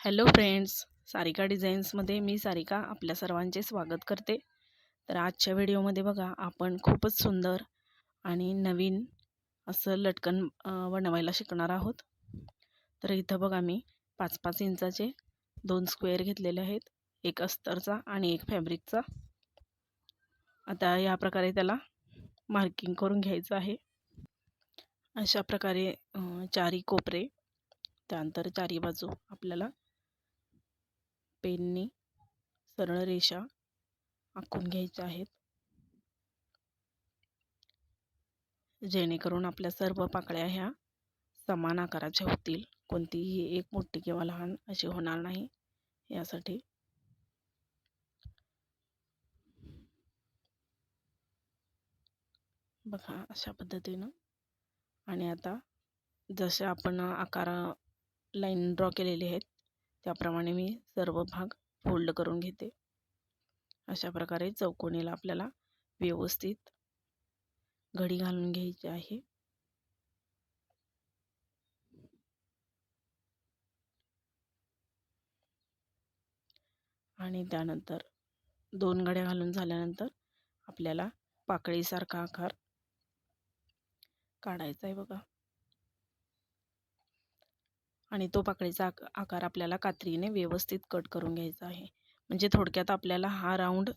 Hello friends Sarika डिझाईन्समध्ये मी सारिका आपल्या सर्वांचे स्वागत करते. तर आजच्या व्हिडिओमध्ये बघा आपण खूपच सुंदर आणि नवीन असं लटकन बनवायला शिकणार आहोत. तर इथं बघा मी पाच पाच इंचाचे दोन स्क्वेअर घेतलेले आहेत एक अस्तरचा आणि एक फॅब्रिकचा. आता या प्रकारे त्याला मार्किंग करून घ्यायचं आहे. अशा प्रकारे चारी कोपरे त्यानंतर चारी बाजू आपल्याला पेनने सरळ रेषा आखून घ्यायच्या आहेत. जेणेकरून आपल्या सर्व पाकळ्या ह्या समान आकाराच्या होतील. कोणतीही एक मोठी किंवा लहान अशी होणार नाही. यासाठी बघा अशा पद्धतीनं. आणि आता जसे आपण आकार लाईन ड्रॉ केलेली आहेत त्याप्रमाणे मी सर्व भाग फोल्ड करून घेते. अशा प्रकारे चौकोनीला आपल्याला व्यवस्थित घडी घालून घ्यायची आहे. आणि त्यानंतर दोन घड्या घालून झाल्यानंतर आपल्याला पाकळीसारखा आकार काढायचा आहे बघा. आणि तो पाकळीचा आकार आपल्याला कात्रीने व्यवस्थित कट करून घ्यायचा आहे. म्हणजे थोडक्यात आपल्याला हा राऊंड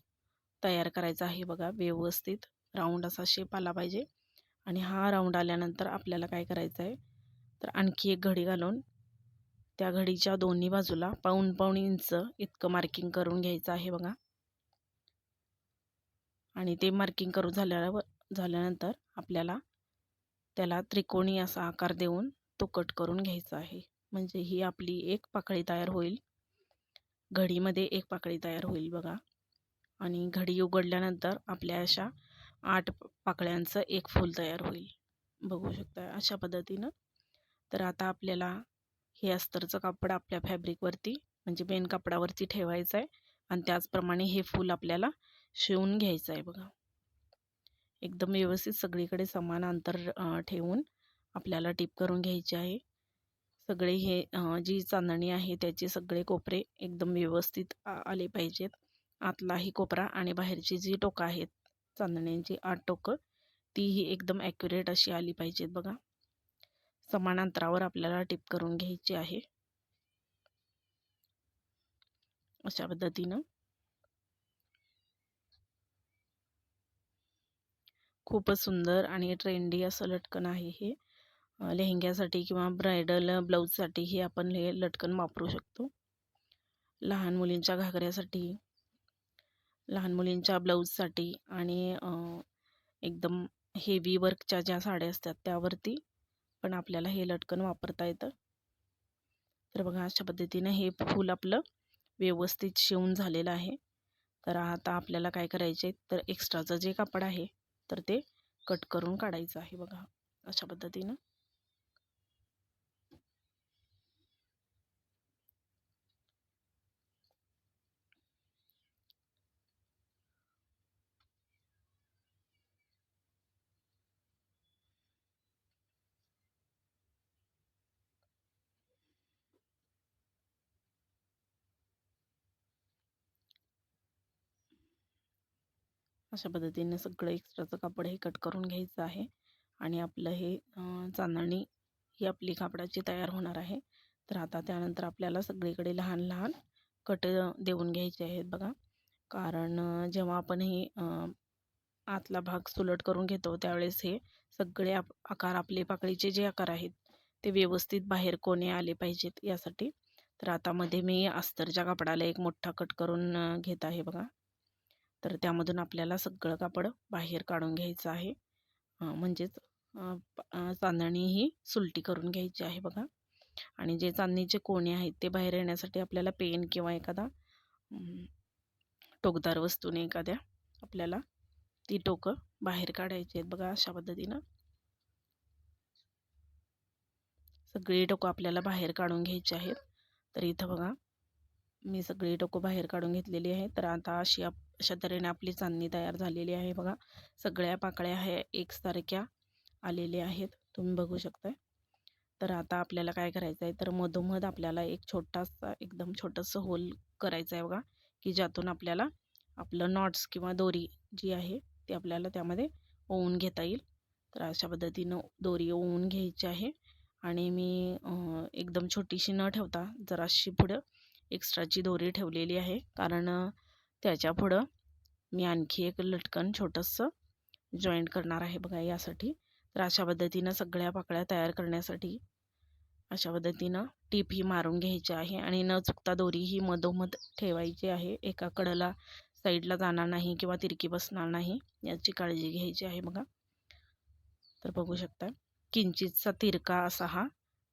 तयार करायचा आहे बघा. व्यवस्थित राऊंड असा शेप आला पाहिजे. आणि हा राऊंड आल्यानंतर आपल्याला काय करायचं आहे तर आणखी एक घडी घालून त्या घडीच्या दोन्ही बाजूला पाऊण पाऊण इंच इतकं मार्किंग करून घ्यायचं आहे बघा. आणि ते मार्किंग करू झाल्यावर झाल्यानंतर आपल्याला त्याला त्रिकोणी असा आकार देऊन तो कट करून घ्यायचा आहे. म्हणजे ही आपली एक पाकळी तयार होईल. घडीमध्ये एक पाकळी तयार होईल बघा. आणि घडी उघडल्यानंतर आपल्या अशा आठ पाकळ्यांचं एक फूल तयार होईल. बघू शकता अशा पद्धतीनं. तर आता आपल्याला हे अस्तरचं कापड आपल्या फॅब्रिकवरती म्हणजे मेन कापडावरती ठेवायचं आहे आणि त्याचप्रमाणे हे फूल आपल्याला शिवून घ्यायचं आहे बघा. एकदम व्यवस्थित सगळीकडे समान अंतर ठेवून आपल्याला टिप करून घ्यायची आहे. सगळे हे जी चांदणी आहे त्याचे सगळे कोपरे एकदम व्यवस्थित आले पाहिजेत. आतलाही कोपरा आणि बाहेरची जी टोकं आहेत चांदण्यांची आठ टोकं तीही एकदम ॲक्युरेट अशी आली पाहिजेत बघा. समान अंतरावर आपल्याला टिप करून घ्यायची आहे. अशा पद्धतीनं. खूपच सुंदर आणि ट्रेंडी असं लटकन आहे हे. लेहंग्यासाठी किंवा ब्रायडल ब्लाऊजसाठीही आपण हे लटकन वापरू शकतो. लहान मुलींच्या घागऱ्यासाठी लहान मुलींच्या ब्लाऊजसाठी आणि एकदम हेवी वर्कच्या ज्या साड्या असतात त्यावरती पण आपल्याला हे लटकन वापरता येतं. तर बघा अशा पद्धतीनं हे फूल आपलं व्यवस्थित शिवून झालेलं आहे. तर आता आपल्याला काय करायचे तर एक्स्ट्राचं जे कापड आहे तर ते कट करून काढायचं आहे बघा अशा पद्धतीनं. अशा पद्धतीने सगळं एक्स्ट्राचं कापड हे कट करून घ्यायचं आहे. आणि आपलं हे चांदणी ही आपली कापडाची तयार होणार आहे. तर आता त्यानंतर आपल्याला सगळीकडे लहान लहान कट देऊन घ्यायचे आहेत बघा. कारण जेव्हा आपण हे आतला भाग सुलट करून घेतो त्यावेळेस हे सगळे आकार आपले पाकळीचे जे आकार आहेत ते व्यवस्थित बाहेर कोणे आले पाहिजेत यासाठी. तर आता मध्ये मी अस्तरच्या कापडाला एक मोठा कट करून घेत आहे बघा. तर त्यामधून आपल्याला सगळं कापड बाहेर काढून घ्यायचं आहे. म्हणजेच चांदणी ही सुलटी करून घ्यायची आहे बघा. आणि जे चांदणीचे कोणे आहेत ते बाहेर येण्यासाठी आपल्याला पेन किंवा एखादा टोकदार वस्तूने एखाद्या आपल्याला ती टोकं बाहेर काढायची आहेत बघा अशा पद्धतीनं. सगळी टोकं आपल्याला बाहेर काढून घ्यायची आहेत. तर इथं बघा मी सगळी टोकं बाहेर काढून घेतलेली आहे. तर आता अशी अशा तऱ्हेने आपली चांदणी तयार झालेली आहे बघा. सगळ्या पाकळ्या ह्या एकसारख्या आलेल्या आहेत. तुम्ही बघू शकताय. तर आता आपल्याला काय करायचं आहे तर मधोमध आपल्याला एक छोटासा एकदम छोटंसं होल करायचं आहे बघा. की ज्यातून आपल्याला आपलं नॉट्स किंवा दोरी जी आहे ती आपल्याला त्यामध्ये ओवून घेता येईल. तर अशा पद्धतीनं दोरी ओवून घ्यायची आहे. आणि मी एकदम छोटीशी न ठेवता जराशी पुढं एक्स्ट्राची दोरी ठेवलेली आहे. कारण त्याच्या पुढं मी आणखी एक लटकन छोटंसं जॉईंट करणार आहे बघा यासाठी. तर अशा पद्धतीनं सगळ्या पाकळ्या तयार करण्यासाठी अशा पद्धतीनं टीप ही मारून घ्यायची आहे आणि न चुकता दोरी ही मधोमध ठेवायची आहे. एका कडला साईडला जाणार नाही किंवा तिरकी बसणार नाही याची काळजी घ्यायची आहे बघा. तर बघू शकता किंचितचा तिरका असा हा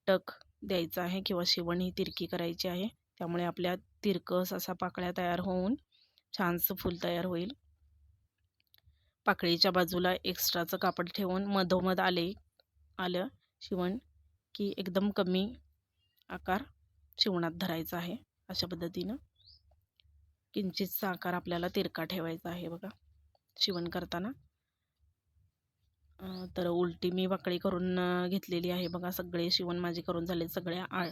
टक द्यायचा आहे किंवा शिवण ही तिरकी करायची आहे. त्यामुळे आपल्या तिरकस असा पाकळ्या तयार होऊन छानसं फूल तयार होईल. पाकळीच्या बाजूला एक्स्ट्राचं कापड ठेवून मधोमध आले आलं शिवण की एकदम कमी आकार शिवणात धरायचा आहे अशा पद्धतीनं. किंचितचा आकार आपल्याला तिरका ठेवायचा आहे बघा शिवण करताना. तर उलटी मी वाकळी करून घेतलेली आहे बघा सगळे शिवण माझे करून झाले सगळ्या आ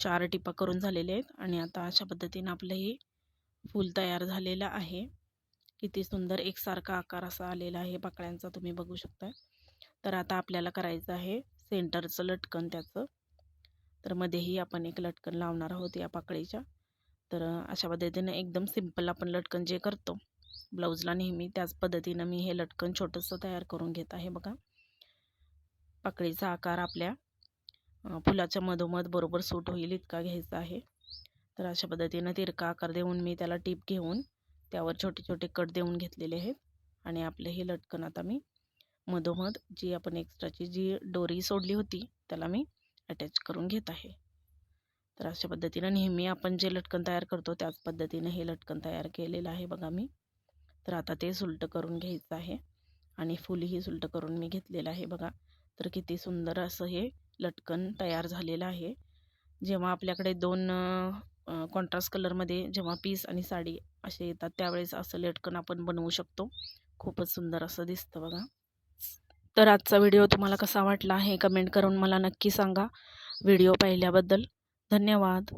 चार टिपा करून झालेले आहेत आणि आता अशा पद्धतीनं आपलं हे फूल तयार झालेलं आहे. किती सुंदर एकसारखा आकार असा आलेला आहे पाकळ्यांचा तुम्ही बघू शकता. तर आता आपल्याला करायचं आहे सेंटरचं लटकन त्याचं. तर मध्येही आपण एक लटकन लावणार आहोत या पाकळीच्या. तर अशा पद्धतीनं एकदम सिंपल आपण लटकन जे करतो ब्लाऊजला नेहमी त्याच पद्धतीनं मी हे लटकन छोटंसं तयार करून घेत आहे बघा. पाकळीचा आकार आपल्या फुलाच्या मधोमध बरोबर सूट होईल इतका घ्यायचा आहे. तर अशा पद्धतीनं तिरका आकार देऊन मी त्याला टीप घेऊन त्यावर छोटे छोटे कट देऊन घेतलेले आहेत आणि आपले हे लटकन आता मी मधोमध जी आपण एक्स्ट्राची जी डोरी सोडली होती त्याला मी अटॅच करून घेत आहे. तर अशा पद्धतीनं नेहमी आपण जे लटकन तयार करतो त्याच पद्धतीनं हे लटकन तयार केलेलं आहे बघा मी. तर आता ते सुलट करून घ्यायचं आहे आणि फुलही सुलट करून मी घेतलेलं आहे बघा. तर किती सुंदर असं हे लटकन तयार झालेलं आहे. जेव्हा आपल्याकडे दोन कॉन्ट्रास्ट कलरमध्ये जेव्हा पीस आणि साडी असे येतात त्यावेळेस असं लटकन आपण बनवू शकतो. खूपच सुंदर असं दिसतं बघा. तर आजचा व्हिडिओ तुम्हाला कसा वाटला हे कमेंट करून मला नक्की सांगा. व्हिडिओ पाहिल्याबद्दल धन्यवाद.